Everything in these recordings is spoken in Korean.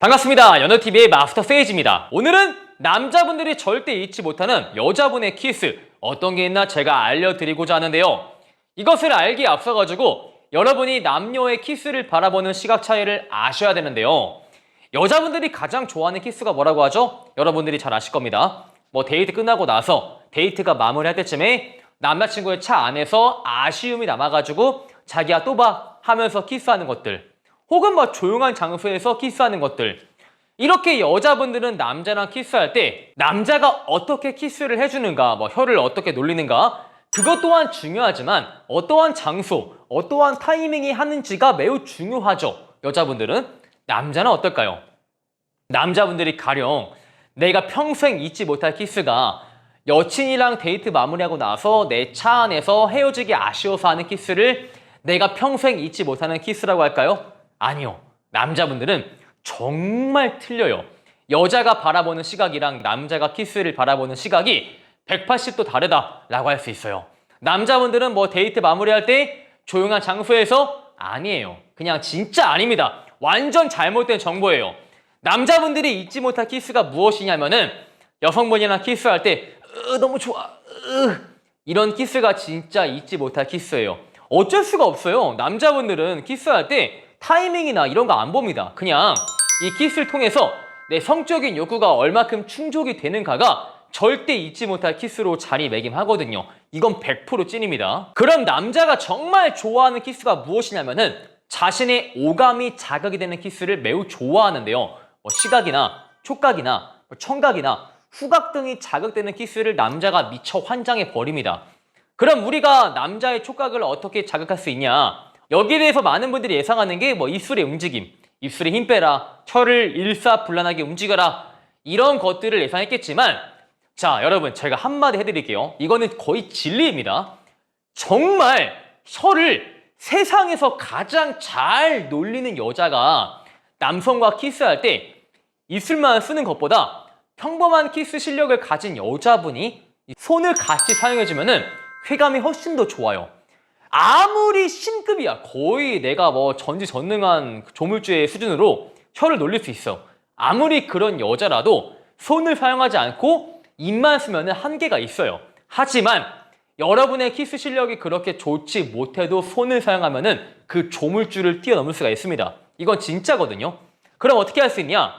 반갑습니다. 연어TV의 마스터 세이지입니다. 오늘은 남자분들이 절대 잊지 못하는 여자분의 키스 어떤 게 있나 제가 알려드리고자 하는데요. 이것을 알기에 앞서가지고 여러분이 남녀의 키스를 바라보는 시각 차이를 아셔야 되는데요. 여자분들이 가장 좋아하는 키스가 뭐라고 하죠? 여러분들이 잘 아실 겁니다. 뭐 데이트 끝나고 나서 데이트가 마무리할 때쯤에 남자친구의 차 안에서 아쉬움이 남아가지고 자기야 또 봐 하면서 키스하는 것들 혹은 뭐 조용한 장소에서 키스하는 것들 이렇게 여자분들은 남자랑 키스할 때 남자가 어떻게 키스를 해주는가 뭐 혀를 어떻게 놀리는가 그것 또한 중요하지만 어떠한 장소 어떠한 타이밍이 하는지가 매우 중요하죠 여자분들은 남자는 어떨까요? 남자분들이 가령 내가 평생 잊지 못할 키스가 여친이랑 데이트 마무리하고 나서 내 차 안에서 헤어지기 아쉬워서 하는 키스를 내가 평생 잊지 못하는 키스라고 할까요? 아니요. 남자분들은 정말 틀려요. 여자가 바라보는 시각이랑 남자가 키스를 바라보는 시각이 180도 다르다라고 할 수 있어요. 남자분들은 뭐 데이트 마무리할 때 조용한 장소에서 아니에요. 그냥 진짜 아닙니다. 완전 잘못된 정보예요. 남자분들이 잊지 못할 키스가 무엇이냐면은 여성분이랑 키스할 때 으, 너무 좋아 으, 이런 키스가 진짜 잊지 못할 키스예요. 어쩔 수가 없어요. 남자분들은 키스할 때 타이밍이나 이런 거 안 봅니다. 그냥 이 키스를 통해서 내 성적인 욕구가 얼마큼 충족이 되는가가 절대 잊지 못할 키스로 자리매김하거든요. 이건 100% 찐입니다. 그럼 남자가 정말 좋아하는 키스가 무엇이냐면은 자신의 오감이 자극이 되는 키스를 매우 좋아하는데요. 뭐 시각이나 촉각이나 뭐 청각이나 후각 등이 자극되는 키스를 남자가 미쳐 환장해 버립니다. 그럼 우리가 남자의 촉각을 어떻게 자극할 수 있냐? 여기에 대해서 많은 분들이 예상하는 게 뭐 입술의 움직임, 입술에 힘 빼라, 혀를 일사불란하게 움직여라 이런 것들을 예상했겠지만 자 여러분 제가 한마디 해드릴게요. 이거는 거의 진리입니다. 정말 혀를 세상에서 가장 잘 놀리는 여자가 남성과 키스할 때 입술만 쓰는 것보다 평범한 키스 실력을 가진 여자분이 손을 같이 사용해주면 은 쾌감이 훨씬 더 좋아요. 아무리 신급이야. 거의 내가 뭐 전지전능한 조물주의 수준으로 혀를 놀릴 수 있어. 아무리 그런 여자라도 손을 사용하지 않고 입만 쓰면 한계가 있어요. 하지만 여러분의 키스 실력이 그렇게 좋지 못해도 손을 사용하면 그 조물주를 뛰어넘을 수가 있습니다. 이건 진짜거든요. 그럼 어떻게 할 수 있냐?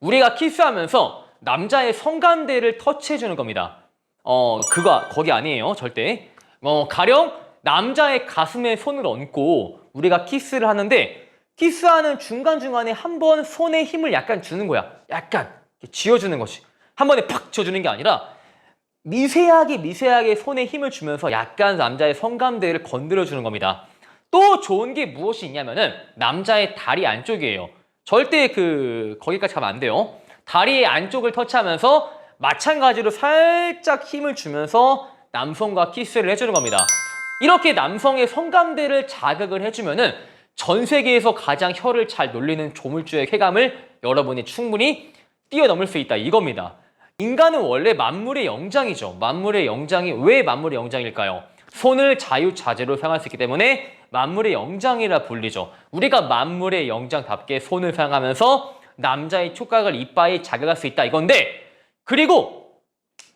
우리가 키스하면서 남자의 성감대를 터치해 주는 겁니다. 어 그거 거기 아니에요 절대. 어 가령 남자의 가슴에 손을 얹고 우리가 키스를 하는데 키스하는 중간중간에 한 번 손에 힘을 약간 주는 거야. 약간 쥐어주는 것이. 한 번에 팍 쥐어주는 게 아니라 미세하게 미세하게 손에 힘을 주면서 약간 남자의 성감대를 건드려 주는 겁니다. 또 좋은 게 무엇이 있냐면은 남자의 다리 안쪽이에요. 절대 그 거기까지 가면 안 돼요. 다리의 안쪽을 터치하면서 마찬가지로 살짝 힘을 주면서 남성과 키스를 해주는 겁니다. 이렇게 남성의 성감대를 자극을 해주면은 전 세계에서 가장 혀를 잘 놀리는 조물주의 쾌감을 여러분이 충분히 뛰어넘을 수 있다 이겁니다. 인간은 원래 만물의 영장이죠. 만물의 영장이 왜 만물의 영장일까요? 손을 자유자재로 사용할 수 있기 때문에 만물의 영장이라 불리죠. 우리가 만물의 영장답게 손을 사용하면서 남자의 촉각을 이빠이 자극할 수 있다 이건데 그리고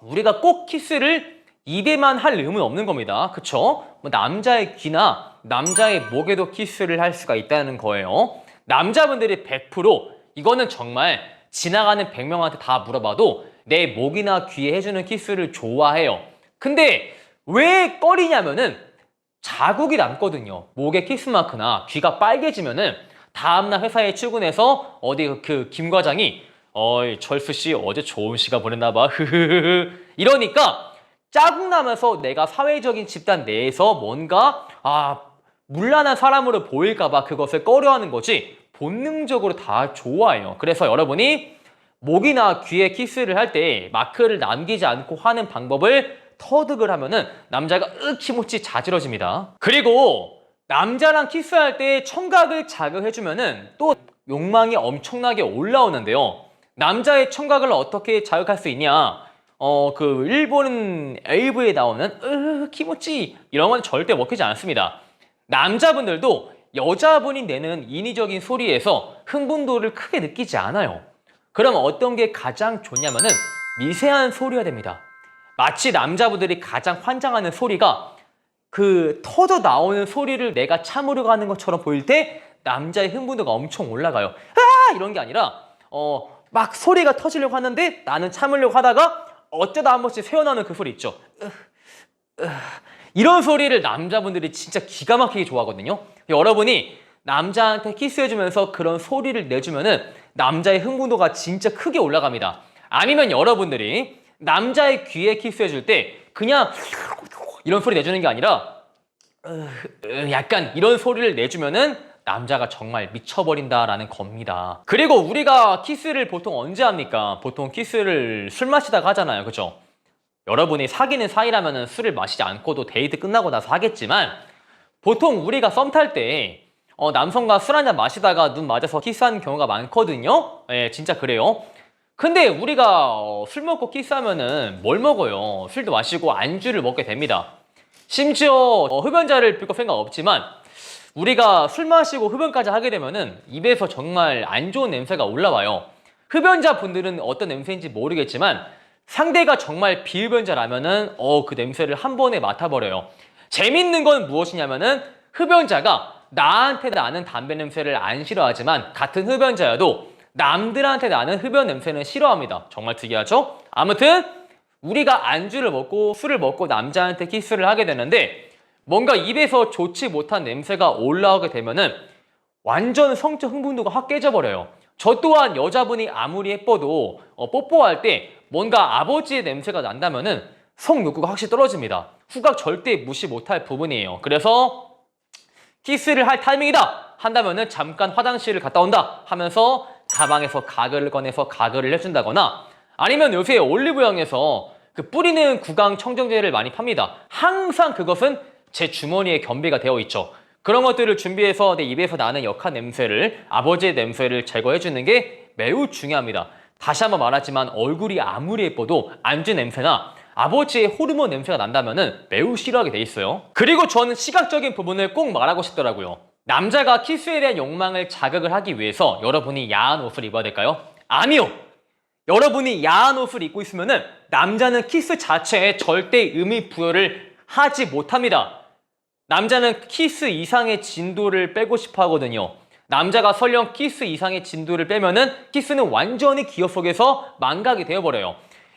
우리가 꼭 키스를 입에만 할 의무는 없는 겁니다. 그쵸? 뭐 남자의 귀나 남자의 목에도 키스를 할 수가 있다는 거예요. 남자분들이 100% 이거는 정말 지나가는 100명한테 다 물어봐도 내 목이나 귀에 해주는 키스를 좋아해요. 근데 왜 꺼리냐면은 자국이 남거든요. 목에 키스 마크나 귀가 빨개지면은 다음날 회사에 출근해서 어디 그 김 과장이 어이 철수 씨 어제 좋은 시간 보냈나 봐. 이러니까 짜증나면서 내가 사회적인 집단 내에서 뭔가 아 물란한 사람으로 보일까봐 그것을 꺼려하는 거지 본능적으로 다 좋아해요. 그래서 여러분이 목이나 귀에 키스를 할 때 마크를 남기지 않고 하는 방법을 터득을 하면은 남자가 으키모치 자지러집니다. 그리고 남자랑 키스할 때 청각을 자극해주면은 또 욕망이 엄청나게 올라오는데요. 남자의 청각을 어떻게 자극할 수 있냐? 어, 그, 일본 AV에 나오는, 으, 키모치, 이런 건 절대 먹히지 않습니다. 남자분들도 여자분이 내는 인위적인 소리에서 흥분도를 크게 느끼지 않아요. 그럼 어떤 게 가장 좋냐면은 미세한 소리가 됩니다. 마치 남자분들이 가장 환장하는 소리가 그 터져 나오는 소리를 내가 참으려고 하는 것처럼 보일 때 남자의 흥분도가 엄청 올라가요. 아! 이런 게 아니라 어, 막 소리가 터지려고 하는데 나는 참으려고 하다가 어쩌다 한 번씩 새어나오는 그 소리 있죠. 이런 소리를 남자분들이 진짜 기가 막히게 좋아하거든요. 여러분이 남자한테 키스해주면서 그런 소리를 내주면은 남자의 흥분도가 진짜 크게 올라갑니다. 아니면 여러분들이 남자의 귀에 키스해줄 때 그냥 이런 소리 내주는 게 아니라 약간 이런 소리를 내주면은 남자가 정말 미쳐버린다라는 겁니다. 그리고 우리가 키스를 보통 언제 합니까? 보통 키스를 술 마시다가 하잖아요. 그죠? 여러분이 사귀는 사이라면 술을 마시지 않고도 데이트 끝나고 나서 하겠지만 보통 우리가 썸 탈때 어, 남성과 술 한잔 마시다가 눈 맞아서 키스하는 경우가 많거든요. 예, 진짜 그래요. 근데 우리가 어, 술 먹고 키스하면은 뭘 먹어요? 술도 마시고 안주를 먹게 됩니다. 심지어 어, 흡연자를 빌거 생각 없지만 우리가 술 마시고 흡연까지 하게 되면은 입에서 정말 안 좋은 냄새가 올라와요. 흡연자 분들은 어떤 냄새인지 모르겠지만 상대가 정말 비흡연자라면은 어 그 냄새를 한 번에 맡아버려요. 재밌는 건 무엇이냐면은 흡연자가 나한테 나는 담배 냄새를 안 싫어하지만 같은 흡연자여도 남들한테 나는 흡연 냄새는 싫어합니다. 정말 특이하죠? 아무튼 우리가 안주를 먹고 술을 먹고 남자한테 키스를 하게 되는데 뭔가 입에서 좋지 못한 냄새가 올라오게 되면은 완전 성적 흥분도가 확 깨져버려요. 저 또한 여자분이 아무리 예뻐도 어, 뽀뽀할 때 뭔가 아버지의 냄새가 난다면은 성욕구가 확실히 떨어집니다. 후각 절대 무시 못할 부분이에요. 그래서 키스를 할 타이밍이다 한다면은 잠깐 화장실을 갔다 온다 하면서 가방에서 가글을 꺼내서 가글을 해준다거나 아니면 요새 올리브영에서 그 뿌리는 구강 청정제를 많이 팝니다. 항상 그것은 제 주머니에 겸비가 되어 있죠. 그런 것들을 준비해서 내 입에서 나는 역한 냄새를 아버지의 냄새를 제거해 주는 게 매우 중요합니다. 다시 한번 말하지만 얼굴이 아무리 예뻐도 안주 냄새나 아버지의 호르몬 냄새가 난다면은 매우 싫어하게 돼 있어요. 그리고 저는 시각적인 부분을 꼭 말하고 싶더라고요. 남자가 키스에 대한 욕망을 자극을 하기 위해서 여러분이 야한 옷을 입어야 될까요? 아니요. 여러분이 야한 옷을 입고 있으면은 남자는 키스 자체에 절대 의미 부여를 하지 못합니다. 남자는 키스 이상의 진도를 빼고 싶어 하거든요. 남자가 설령 키스 이상의 진도를 빼면은 키스는 완전히 기어 속에서 망각이 되어버려요.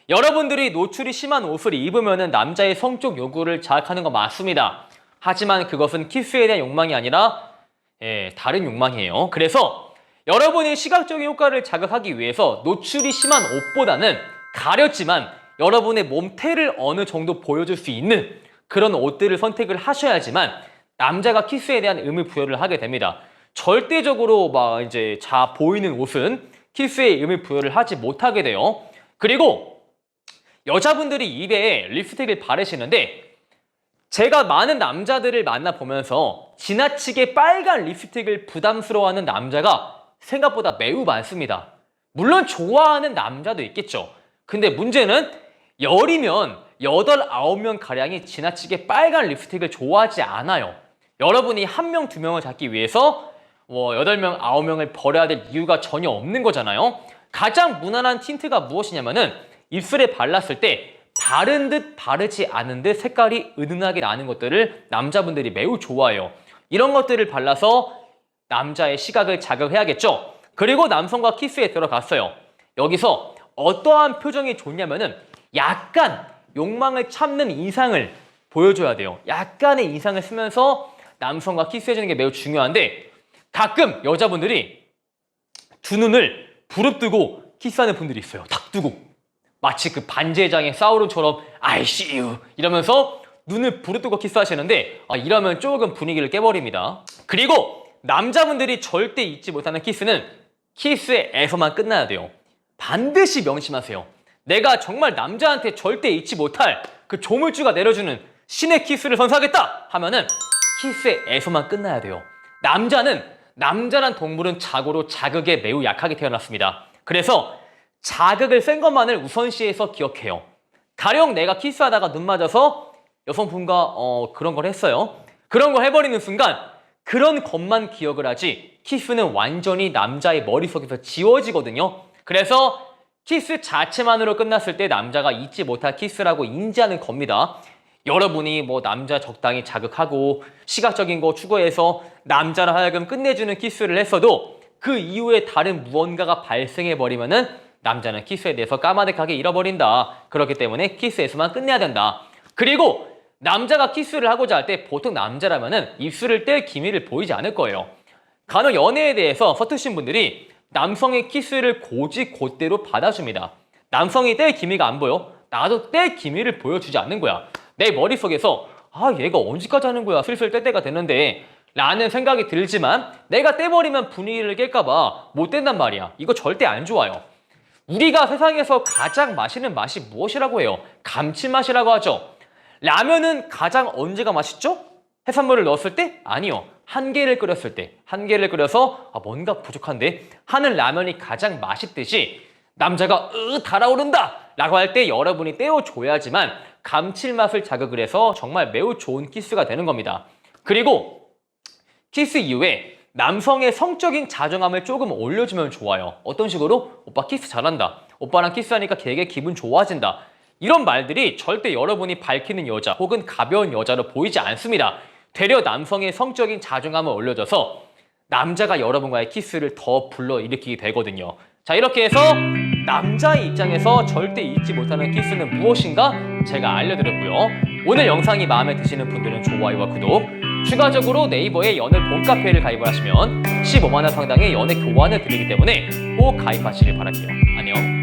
여러분들이 노출이 심한 옷을 입으면은 남자의 성적 요구를 자극하는 거 맞습니다. 하지만 그것은 키스에 대한 욕망이 아니라 예, 다른 욕망이에요. 그래서 여러분이 시각적인 효과를 자극하기 위해서 노출이 심한 옷보다는 가렸지만 여러분의 몸태를 어느 정도 보여줄 수 있는 그런 옷들을 선택을 하셔야지만 남자가 키스에 대한 의미 부여를 하게 됩니다. 절대적으로 막 이제 자 보이는 옷은 키스에 의미 부여를 하지 못하게 돼요. 그리고 여자분들이 입에 립스틱을 바르시는데 제가 많은 남자들을 만나보면서 지나치게 빨간 립스틱을 부담스러워하는 남자가 생각보다 매우 많습니다. 물론 좋아하는 남자도 있겠죠. 근데 문제는 열이면 여덟 아홉 명 가량이 지나치게 빨간 립스틱을 좋아하지 않아요. 여러분이 한 명, 두 명을 잡기 위해서 뭐 여덟 명, 아홉 명을 버려야 될 이유가 전혀 없는 거잖아요. 가장 무난한 틴트가 무엇이냐면은 입술에 발랐을 때 바른 듯 바르지 않은 듯 색깔이 은은하게 나는 것들을 남자분들이 매우 좋아해요. 이런 것들을 발라서 남자의 시각을 자극해야겠죠. 그리고 남성과 키스에 들어갔어요. 여기서 어떠한 표정이 좋냐면은 약간 욕망을 참는 이상을 보여줘야 돼요. 약간의 이상을 쓰면서 남성과 키스해주는 게 매우 중요한데 가끔 여자분들이 두 눈을 부릅뜨고 키스하는 분들이 있어요. 탁 뜨고 마치 그 반제장의 사우론처럼 I see you 이러면서 눈을 부릅뜨고 키스하시는데 아, 이러면 조금 분위기를 깨버립니다. 그리고 남자분들이 절대 잊지 못하는 키스는 키스에서만 끝나야 돼요. 반드시 명심하세요. 내가 정말 남자한테 절대 잊지 못할 그 조물주가 내려주는 신의 키스를 선사하겠다 하면은 키스에서만 끝나야 돼요. 남자는 남자란 동물은 자고로 자극에 매우 약하게 태어났습니다. 그래서 자극을 센 것만을 우선시해서 기억해요. 가령 내가 키스하다가 눈 맞아서 여성분과 어, 그런 걸 했어요. 그런 걸 해버리는 순간 그런 것만 기억을 하지 키스는 완전히 남자의 머릿속에서 지워지거든요. 그래서 키스 자체만으로 끝났을 때 남자가 잊지 못할 키스라고 인지하는 겁니다. 여러분이 뭐 남자 적당히 자극하고 시각적인 거 추구해서 남자를 하여금 끝내주는 키스를 했어도 그 이후에 다른 무언가가 발생해 버리면은 남자는 키스에 대해서 까마득하게 잃어버린다. 그렇기 때문에 키스에서만 끝내야 된다. 그리고 남자가 키스를 하고자 할 때 보통 남자라면은 입술을 뗄 기미를 보이지 않을 거예요. 간혹 연애에 대해서 서투신 분들이 남성의 키스를 고지 곧대로 받아줍니다. 남성이 뗄 기미가 안 보여? 나도 뗄 기미를 보여주지 않는 거야. 내 머릿속에서 아 얘가 언제까지 하는 거야 슬슬 뗄 때가 됐는데 라는 생각이 들지만 내가 떼버리면 분위기를 깰까봐 못 뗀단 말이야. 이거 절대 안 좋아요. 우리가 세상에서 가장 맛있는 맛이 무엇이라고 해요? 감칠맛이라고 하죠. 라면은 가장 언제가 맛있죠? 해산물을 넣었을 때? 아니요. 한 개를 끓였을 때. 한 개를 끓여서 아, 뭔가 부족한데 하는 라면이 가장 맛있듯이 남자가 으 달아오른다 라고 할 때 여러분이 떼어줘야지만 감칠맛을 자극을 해서 정말 매우 좋은 키스가 되는 겁니다. 그리고 키스 이후에 남성의 성적인 자존감을 조금 올려주면 좋아요. 어떤 식으로? 오빠 키스 잘한다. 오빠랑 키스하니까 되게 기분 좋아진다. 이런 말들이 절대 여러분이 밝히는 여자 혹은 가벼운 여자로 보이지 않습니다. 되려 남성의 성적인 자존감을 올려줘서 남자가 여러분과의 키스를 더 불러일으키게 되거든요. 자, 이렇게 해서 남자의 입장에서 절대 잊지 못하는 키스는 무엇인가 제가 알려드렸고요. 오늘 영상이 마음에 드시는 분들은 좋아요와 구독, 추가적으로 네이버에 연애 본카페를 가입을 하시면 15만원 상당의 연애 교환을 드리기 때문에 꼭 가입하시길 바랄게요. 안녕.